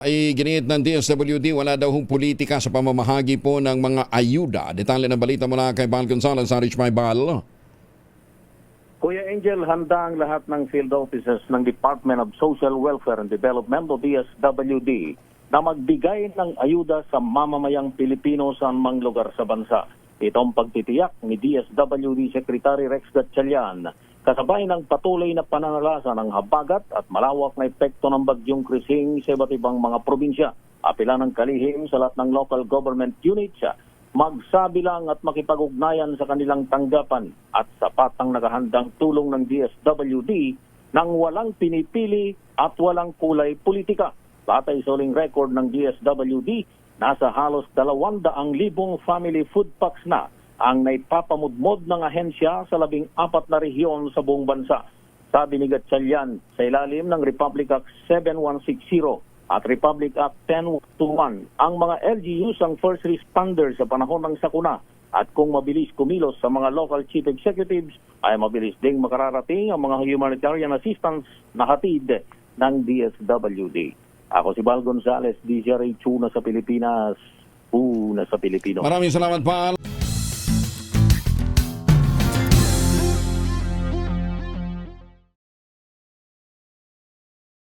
ay giniit ng DSWD wala daw hong politika sa pamamahagi po ng mga ayuda. Detalye ng balita mula kay Bal Gonzalez sa Rich May Bal. Kuya Angel, handa ang lahat ng field offices ng Department of Social Welfare and Development o DSWD na magbigay ng ayuda sa mamamayang Pilipino sa anumang lugar sa bansa. Itong pagtitiyak ni DSWD Secretary Rex Gatchalian kasabay ng patuloy na pananalasa ng habagat at malawak na epekto ng bagyong Krising sa iba't ibang mga probinsya. Apila ng kalihim sa lahat ng local government units magsabi lang at makipag-ugnayan sa kanilang tanggapan at sapat ang nakahandang tulong ng DSWD nang walang pinipili at walang kulay politika. Batay sa uling record ng DSWD, nasa halos 200,000 family food packs na ang naipapamudmod ng ahensya sa labing apat na rehiyon sa buong bansa. Sabi ni Gatchalian sa ilalim ng Republic Act 7160 at Republic Act 1021, ang mga LGUs ang first responders sa panahon ng sakuna at kung mabilis kumilos sa mga local chief executives ay mabilis ding makararating ang mga humanitarian assistance na hatid ng DSWD. Ako si Bal Gonzales, DJR Tuna sa Pilipinas, una sa Pilipino. Maraming salamat Bal.